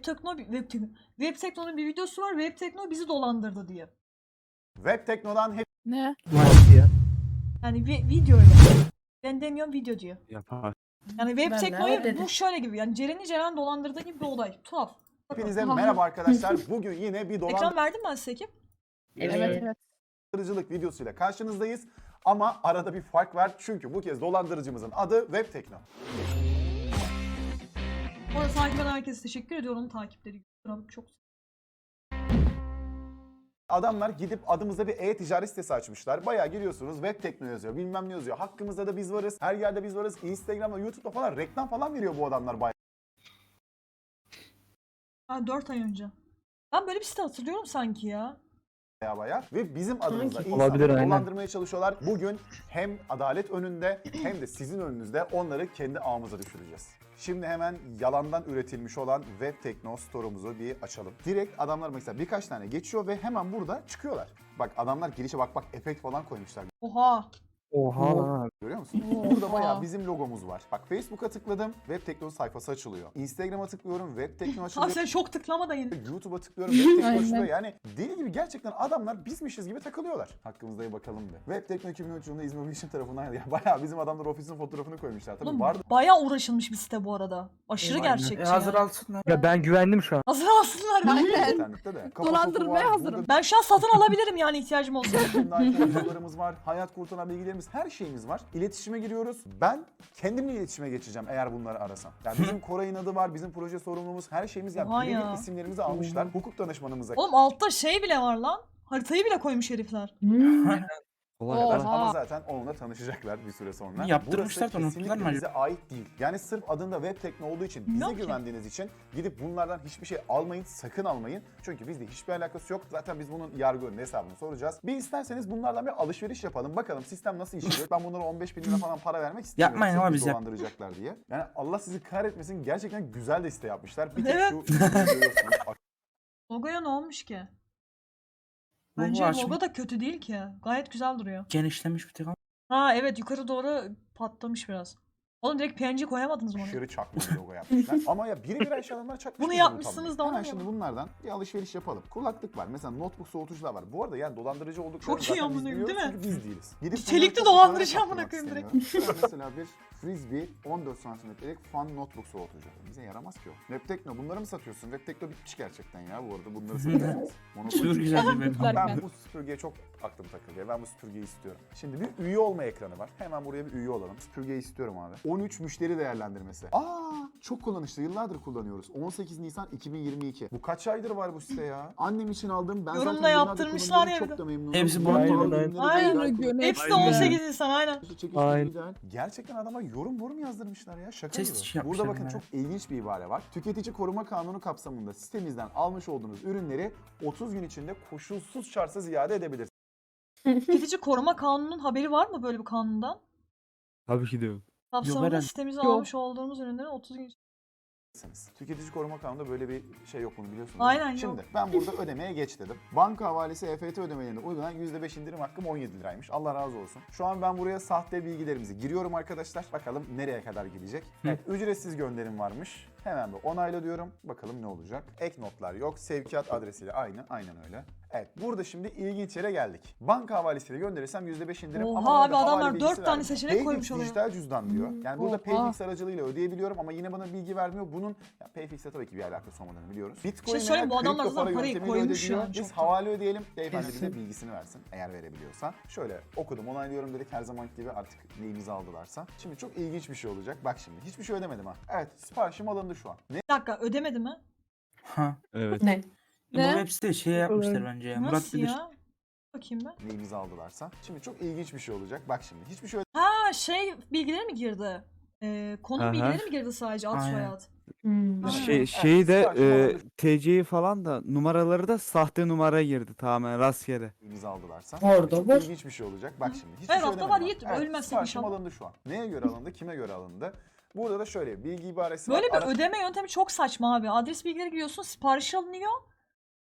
Web Tekno Web, Tekno, Web Tekno'nun bir videosu var. Web Tekno bizi dolandırdı diye. Web Tekno'dan Ne? Yani vi- video öyle. Ben demiyorum video diyor. Yapar. Yani Web Tekno'yu bu şöyle gibi. Yani Ceren'i Ceren dolandırdığı gibi bir olay. Tuhaf. hepinize merhaba arkadaşlar. Bugün yine bir Ekran verdim ben size ekip. Evet. evet. dolandırıcılık videosuyla karşınızdayız. Ama arada bir fark var çünkü bu kez dolandırıcımızın adı Web Tekno. Bu arada takip eden herkese teşekkür ediyorum. Takipleri götürelim. Çok Adamlar gidip adımıza bir e-ticaret sitesi açmışlar. Bayağı giriyorsunuz web tekno yazıyor, bilmem ne yazıyor. Hakkımızda da biz varız, her yerde biz varız. Instagram'da, YouTube'da falan reklam falan veriyor bu adamlar bayağı. Ha 4 ay önce. Ben böyle bir site hatırlıyorum sanki ya. Baya baya ve bizim adımıza insanları Olabilir, aynen. dolandırmaya çalışıyorlar. Bugün hem adalet önünde hem de sizin önünüzde onları kendi ağımıza düşüreceğiz. Şimdi hemen yalandan üretilmiş olan Web Tekno store'umuzu bir açalım. Direkt adamlar mesela birkaç tane geçiyor ve hemen burada çıkıyorlar. Bak adamlar girişe bak bak efekt falan koymuşlar. Oha. Oha lan. Görüyor musun? Burada bayağı bizim logomuz var. Bak Facebook'a tıkladım, Web Tekno sayfası açılıyor. Instagram'a tıklıyorum, Web Tekno açılıyor. sen çok tıklama da yine. YouTube'a tıklıyorum, Web Tekno açılıyor. Yani deli gibi gerçekten adamlar bizmişiz gibi takılıyorlar. Hakkımızda bir bakalım bir. Web Tekno 2013 yılında İzmir Bilişim tarafından ya bayağı bizim adamlar ofisin fotoğrafını koymuşlar. Tabii Oğlum, vardı bayağı uğraşılmış bir site bu arada. Aşırı Aynen. gerçekçi. E hazır yani. alsınlar. Ya ben güvendim şu an. Hazır alsınlar. Aynen. internette de. Kafa Dolandırmaya hazırım. Ben şu an satın alabilirim yani ihtiyacım olsa. Videolarımız var, hayat kurtaran bilgilerimiz, her şeyimiz var. İletişime giriyoruz. Ben kendimle iletişime geçeceğim eğer bunları arasam. Yani bizim Koray'ın adı var, bizim proje sorumlumuz, her şeyimiz yani birebir ya. isimlerimizi almışlar. Hukuk danışmanımıza Oğlum altta şey bile var lan. Haritayı bile koymuş herifler. Kolay Oha. Ama zaten onunla tanışacaklar bir süre sonra. Yaptırmışlar da Burası unuttular mı kesinlikle bize ait değil. Yani sırf adında web tekno olduğu için bize ki. güvendiğiniz için gidip bunlardan hiçbir şey almayın, sakın almayın. Çünkü bizde hiçbir alakası yok. Zaten biz bunun yargı önünde hesabını soracağız. Bir isterseniz bunlardan bir alışveriş yapalım. Bakalım sistem nasıl işliyor. Ben bunlara 15 bin lira falan para vermek istemiyorum. Yapmayın Sırf ama bizi biz yap- dolandıracaklar diye. Yani Allah sizi kahretmesin. Gerçekten güzel de site yapmışlar. Bir tek Evet. şu görüyorsunuz. Logoya ne olmuş ki? Bence açmış. logo da kötü değil ki. Gayet güzel duruyor. Genişlemiş bir tek ama. Ha evet yukarı doğru patlamış biraz. Oğlum direkt PNG koyamadınız mı onu? Aşırı çakma bir logo yapmışlar. Ama ya biri bir eşyalarına çakmış. Bunu yapmışsınız da Hemen olmuyor şimdi bunlardan bir alışveriş yapalım. Kulaklık var. Mesela notebook soğutucular var. Bu arada yani dolandırıcı olduklarını Çok iyi zaten biz amına koyayım, değil mi? çünkü biz değiliz. Gidip bunları dolandırıcı amına koyayım direkt. mesela bir Frisbee 14 santimetrelik fan notebook soğutucu. Bize yaramaz ki o. Webtekno bunları mı satıyorsun? Webtekno bitmiş gerçekten ya bu arada. Bunları satıyorsunuz. Monopoli. Süpür güzel bir. Ben bu süpürgeye çok aklım takılıyor. Ben bu süpürgeyi istiyorum. Şimdi bir üye olma ekranı var. Hemen buraya bir üye olalım. Süpürgeyi istiyorum abi. 13 müşteri değerlendirmesi. Aa çok kullanışlı. Yıllardır kullanıyoruz. 18 Nisan 2022. Bu kaç aydır var bu site ya? Annem için aldım. Ben Yorumla zaten yaptırmışlar ya Çok da memnunum. Hepsi bu Aynen, aynen. Hepsi de Aynen. 18 insan aynen. Aynen. Gerçekten adama yorum yorum yazdırmışlar ya. Şaka gibi. Burada bakın çok ilginç bir ibare var. Tüketici koruma kanunu kapsamında sitemizden almış olduğunuz ürünleri 30 gün içinde koşulsuz şartsız iade edebilirsiniz. Tüketici koruma kanununun haberi var mı böyle bir kanundan? Tabii ki diyorum. Kapsamında herhalde. sitemize Yok. almış olduğumuz ürünlerin 30 gün Tüketici koruma kanununda böyle bir şey yok bunu biliyorsunuz. Aynen, mi? yok. Şimdi ben burada ödemeye geç dedim. Banka havalesi EFT ödemelerinde uygulanan %5 indirim hakkım 17 liraymış. Allah razı olsun. Şu an ben buraya sahte bilgilerimizi giriyorum arkadaşlar. Bakalım nereye kadar gidecek. Evet ücretsiz gönderim varmış. Hemen bir onayla diyorum. Bakalım ne olacak. Ek notlar yok. Sevkiyat adresiyle aynı. Aynen öyle. Evet burada şimdi ilginç yere geldik. Banka havalesiyle gönderirsem %5 indirim. Oha ama abi, adamlar bilgisi dört tane vermiyor. seçenek Payfix koymuş oraya. dijital cüzdan diyor. Yani burada Oha. Payfix aracılığıyla ödeyebiliyorum ama yine bana bilgi vermiyor. Bunun ya Payfix'e tabii ki bir alakası olmadığını biliyoruz. Bitcoin şey söyleyeyim, bu adamlar zaten para parayı koymuş yani Biz havale ödeyelim. Beyefendi bize bilgisini versin eğer verebiliyorsa. Şöyle okudum onaylıyorum dedik her zaman gibi artık neyimizi aldılarsa. Şimdi çok ilginç bir şey olacak. Bak şimdi hiçbir şey ödemedim ha. Evet siparişim alındı şu an. Ne Bir dakika ödemedi mi? Ha. Evet. Ne? Bu Ne? web site şey yapmışlar bence ya. Murat Nasıl bilir. ya? Bakayım ben. neyimizi aldılarsa. Şimdi çok ilginç bir şey olacak. Bak şimdi hiçbir şey Ha şey bilgileri mi girdi? Ee, konu Aha. bilgileri mi girdi sadece ad Aynen. soyad? Hmm. Şey, Evet, şeyi de e. TC'yi falan da numaraları da sahte numara girdi tamamen rastgele. elimize aldılarsa. Orada çok var. ilginç bir şey olacak. Bak şimdi hiçbir Evet, şey hafta ödemedim. var. Yiğit. Evet, Ölmezsek siparişim inşallah. alındı şu an. Neye göre alındı? Kime göre alındı? Burada da şöyle bilgi ibaresi Böyle var. bir Ara- ödeme yöntemi çok saçma abi. Adres bilgileri giriyorsun, sipariş alınıyor.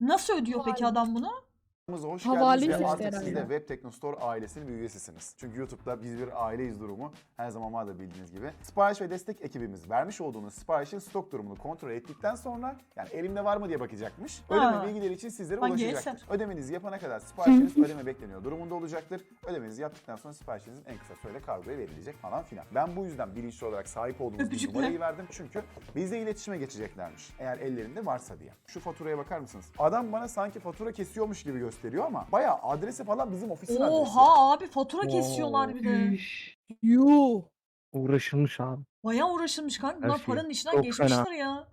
Nasıl ödüyor peki adam bunu? Hoş Havale geldiniz ve işte artık herhalde. siz de Web Teknostore ailesinin bir üyesisiniz. Çünkü YouTube'da biz bir aileyiz durumu her zaman var da bildiğiniz gibi. Sipariş ve destek ekibimiz vermiş olduğunuz siparişin stok durumunu kontrol ettikten sonra yani elimde var mı diye bakacakmış. Ödeme Ha. bilgileri için sizlere Bak ulaşacaktır. Ödemenizi yapana kadar siparişiniz ödeme bekleniyor durumunda olacaktır. Ödemenizi yaptıktan sonra siparişinizin en kısa sürede kargoya verilecek falan filan. Ben bu yüzden bilinçli olarak sahip olduğunuz bir Öpücükler. numarayı verdim çünkü bizle iletişime geçeceklermiş. Eğer ellerinde varsa diye. Şu faturaya bakar mısınız? Adam bana sanki fatura kesiyormuş gibi gösteriyor ama bayağı adresi falan bizim ofisin adresi. Oha abi fatura kesiyorlar bir de. Yuh. Uğraşılmış abi. Bayağı uğraşılmış kanka. Bunlar şey paranın içinden çok geçmişler ya.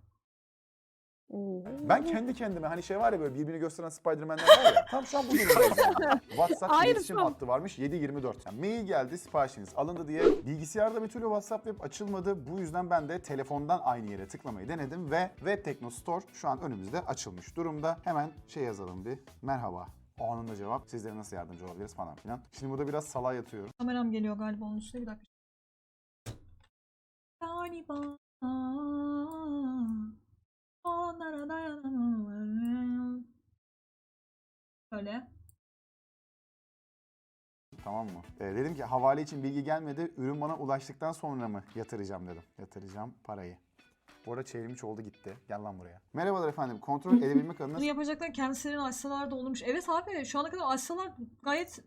Ben kendi kendime hani şey var ya böyle birbirini gösteren Spider-Man'ler var ya. Tam şu an bu durumdayız yani. WhatsApp Aynısı. iletişim hattı varmış 724. Yani mail geldi siparişiniz alındı diye. Bilgisayarda bir türlü WhatsApp web açılmadı. Bu yüzden ben de telefondan aynı yere tıklamayı denedim ve Web Tekno Store şu an önümüzde açılmış durumda. Hemen şey yazalım bir. Merhaba. Anında cevap. Sizlere nasıl yardımcı olabiliriz falan filan. Şimdi burada biraz salağa yatıyorum. Kameram geliyor galiba onun üstüne bir dakika. Galiba onlara dayanamam. Öyle. Tamam mı? Ee, dedim ki havale için bilgi gelmedi. Ürün bana ulaştıktan sonra mı yatıracağım dedim. Yatıracağım parayı. Bu arada çevrimiçi oldu gitti. Gel lan buraya. Merhabalar efendim. Kontrol edebilmek adına Bunu yapacaklar kendisilerini açsalar da olmuş. Evet abi şu ana kadar açsalar gayet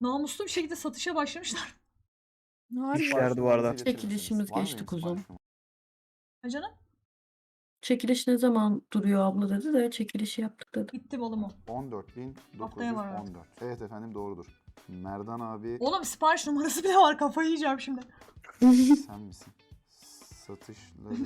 namuslu bir şekilde satışa başlamışlar. Harbi. İşler bu arada. Çekilişimiz Var mı geçti kuzum. siparişim? Ha canım Çekiliş ne zaman duruyor abla dedi de çekilişi yaptık dedi. bitti. 14.914. Haftaya var artık. Evet efendim doğrudur. Merdan abi Oğlum sipariş numarası bile var kafayı yiyeceğim şimdi. sen misin? Satışları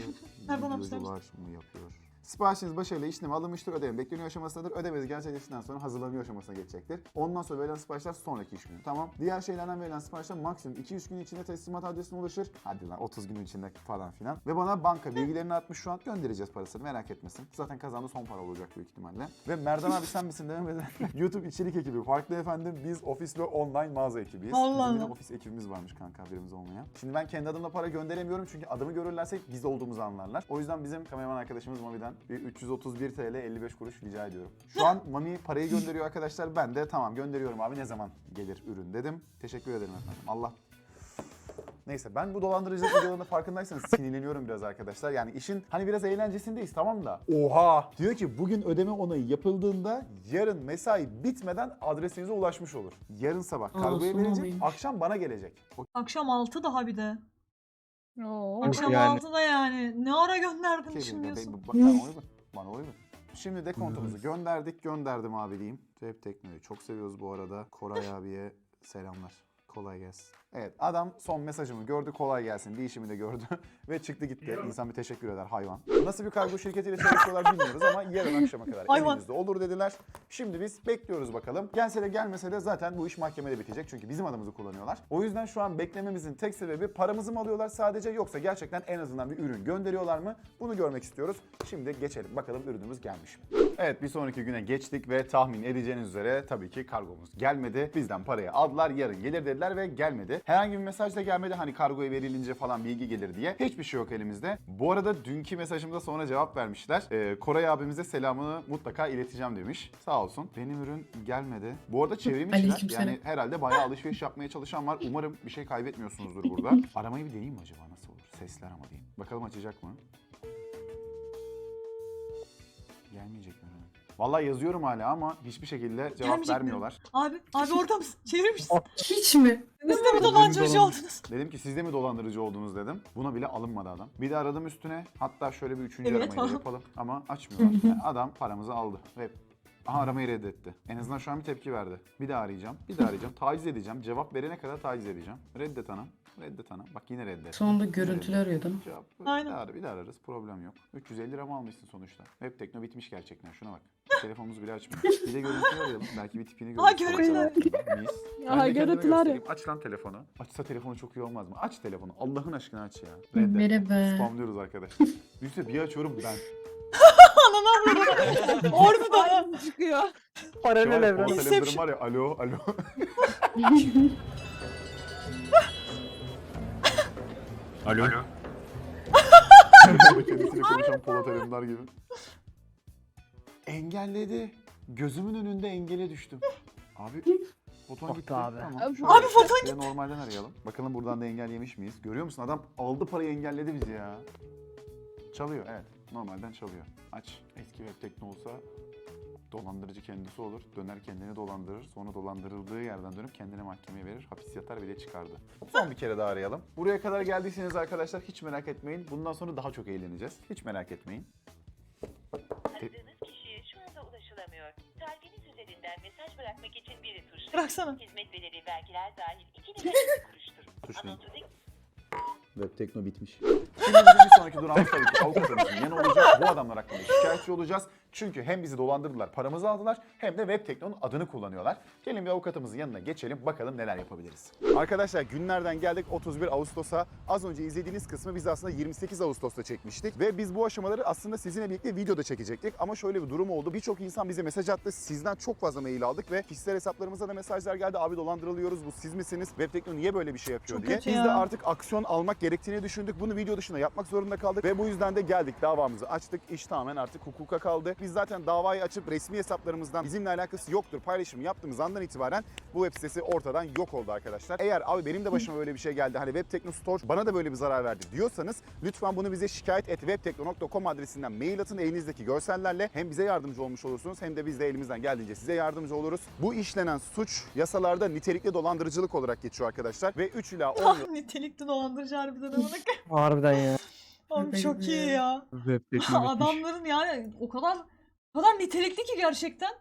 sen misin? var mı yapıyor? Siparişiniz başarıyla işlemi alınmıştır. Ödeme bekleniyor aşamasındadır. Ödemeniz gerçekleştikten sonra hazırlanıyor aşamasına geçecektir. Ondan sonra verilen siparişler sonraki iş günü. Tamam. Diğer şeylerden verilen siparişler maksimum 2-3 gün içinde teslimat adresine ulaşır. Hadi lan 30 gün içinde falan filan. Ve bana banka bilgilerini atmış şu an. Göndereceğiz parasını merak etmesin. Zaten kazandı son para olacak büyük ihtimalle. Ve Merdan abi sen misin demeden YouTube içerik ekibi. Farklı efendim biz ofis ve online mağaza ekibiyiz. Allah Bizim ofis ekibimiz varmış kanka haberimiz olmayan. Şimdi ben kendi adımla para gönderemiyorum çünkü adımı görürlerse biz olduğumuzu anlarlar. O yüzden bizim kameraman arkadaşımız Mami'den bir 331 TL 55 kuruş rica ediyorum. Şu an Mami parayı gönderiyor arkadaşlar. Ben de tamam gönderiyorum abi ne zaman gelir ürün dedim. Teşekkür ederim efendim. Allah Neyse ben bu dolandırıcılık videolarında farkındaysanız sinirleniyorum biraz arkadaşlar. Yani işin hani biraz eğlencesindeyiz tamam da. Oha! Diyor ki bugün ödeme onayı yapıldığında yarın mesai bitmeden adresinize ulaşmış olur. Yarın sabah kargoya Anasını verecek, akşam bana gelecek. O Akşam 6 daha bir de. Oo. Akşam Yani. 6'da yani. Ne ara gönderdin Şey şimdi benim- diyorsun. benim- bana uygun. Bana uygun. Şimdi dekontumuzu gönderdik. Gönderdim abi diyeyim. Cep Tekno'yu çok seviyoruz bu arada. Koray abiye selamlar. Kolay gelsin. Evet adam son mesajımı gördü kolay gelsin. Bir işimi de gördü ve çıktı gitti. İnsan bir teşekkür eder hayvan. Nasıl bir kargo şirketiyle çalışıyorlar bilmiyoruz ama yarın akşama kadar Hayvan. olur dediler. Şimdi biz bekliyoruz bakalım. Gelse de gelmese de zaten bu iş mahkemede bitecek. Çünkü bizim adımızı kullanıyorlar. O yüzden şu an beklememizin tek sebebi paramızı mı alıyorlar sadece yoksa gerçekten en azından bir ürün gönderiyorlar mı? Bunu görmek istiyoruz. Şimdi geçelim bakalım ürünümüz gelmiş mi? Evet bir sonraki güne geçtik ve tahmin edeceğiniz üzere tabii ki kargomuz gelmedi. Bizden parayı aldılar yarın gelir dediler ve gelmedi. Herhangi bir mesaj da gelmedi hani kargoya verilince falan bilgi gelir diye. Hiçbir şey yok elimizde. Bu arada dünkü mesajımda sonra cevap vermişler. Ee, Koray abimize selamını mutlaka ileteceğim demiş. Sağ olsun. Benim ürün gelmedi. Bu arada çevrim Aleykümselam. yani herhalde bayağı alışveriş yapmaya çalışan var. Umarım bir şey kaybetmiyorsunuzdur burada. Aramayı bir deneyeyim mi acaba nasıl olur? Sesler ama diyeyim. Bakalım açacak mı? Gelmeyecek mi? Vallahi yazıyorum hala ama hiçbir şekilde cevap Gelmeyecek mi? vermiyorlar. Abi, abi orada mısın? Çevirir misin? Hiç mi? Siz de mi dolandırıcı oldunuz? Dedim ki siz de mi dolandırıcı oldunuz dedim. Buna bile alınmadı adam. Bir de aradım üstüne. Hatta şöyle bir üçüncü Evet, aramayı da yapalım. Ama açmıyorlar. Yani adam paramızı aldı. Ve aha aramayı reddetti. En azından şu an bir tepki verdi. Bir daha arayacağım. Bir daha arayacağım. taciz edeceğim. Cevap verene kadar taciz edeceğim. Reddet anam. Reddet anam. Bak yine reddet. Sonunda görüntülü arıyordum. Cevap. Aynen. Bir daha, bir daha ararız. Problem yok. 350 lira mı almışsın sonuçta? Web tekno bitmiş gerçekten. Şuna bak. Telefonumuzu bile açmıyor. Bir de görüntülü arayalım. Belki bir tipini görürüz. Aa, görüntüler. Mis. Aha, Ben de kendime görüntüler. göstereyim. Aç lan telefonu. Açsa telefonu çok iyi olmaz mı? Aç telefonu. Allah'ın aşkına aç ya. Reddet. Merhaba. Spamlıyoruz arkadaşlar. Üste bir açıyorum ben. Avradım. Orada Çıkıyor. Paralel Şu an evren. Inception. Alemdar'ın var ya alo alo. Alo. Kendisiyle konuşan Polat Alemdar gibi. Engelledi. Gözümün önünde engele düştüm. Abi foton gitti. abi. Tamam. Abi, şöyle foton bir de Normalden arayalım. Bakalım buradan da engel yemiş miyiz? Görüyor musun? Adam aldı parayı engelledi bizi ya. Çalıyor evet. Normalden çalıyor. Aç. Eski web tekno olsa dolandırıcı kendisi olur. Döner kendini dolandırır. Sonra dolandırıldığı yerden dönüp kendini mahkemeye verir. Hapis yatar ve de çıkardı. Son bir kere daha arayalım. Buraya kadar geldiyseniz arkadaşlar hiç merak etmeyin. Bundan sonra daha çok eğleneceğiz. Hiç merak etmeyin. Aradığınız kişiye şu anda ulaşılamıyor. Tarifiniz üzerinden mesaj bırakmak için biri tuşlayın. Bıraksana. Hizmet bedeli vergiler dahil 2 lira 50 kuruştur. Tuşlayın. Anonsu Web Tekno bitmiş. Şimdi bizim bir sonraki durağımız tabii ki avukatımızın yanı olacak. Bu adamlar hakkında şikayetçi olacağız. Çünkü hem bizi dolandırdılar, paramızı aldılar hem de Web Tekno'nun adını kullanıyorlar. Gelin bir avukatımızın yanına geçelim bakalım neler yapabiliriz. Arkadaşlar günlerden geldik 31 Ağustos'a. Az önce izlediğiniz kısmı biz aslında 28 Ağustos'ta çekmiştik. Ve biz bu aşamaları aslında sizinle birlikte videoda çekecektik. Ama şöyle bir durum oldu. Birçok insan bize mesaj attı. Sizden çok fazla mail aldık ve kişisel hesaplarımıza da mesajlar geldi. Abi dolandırılıyoruz bu siz misiniz? Web Tekno niye böyle bir şey yapıyor Çok diye. kötü Biz ya. de artık aksiyon almak gerektiğini düşündük. Bunu video dışında yapmak zorunda kaldık ve bu yüzden de geldik davamızı açtık. İş tamamen artık hukuka kaldı. Biz zaten davayı açıp resmi hesaplarımızdan bizimle alakası yoktur paylaşımı yaptığımız andan itibaren bu web sitesi ortadan yok oldu arkadaşlar. Eğer abi benim de başıma böyle bir şey geldi hani Web Tekno Store bana da böyle bir zarar verdi diyorsanız lütfen bunu bize şikayet et webtekno.com adresinden mail atın elinizdeki görsellerle hem bize yardımcı olmuş olursunuz hem de biz de elimizden geldiğince size yardımcı oluruz. Bu işlenen suç yasalarda nitelikli dolandırıcılık olarak geçiyor arkadaşlar ve 3 ila 10 yıl Ah nitelikli dolandırıcı harbiden koyayım. Harbiden ya. Oğlum çok iyi ya. Web tekno bitmiş. Adamların yani o kadar o kadar nitelikli ki gerçekten.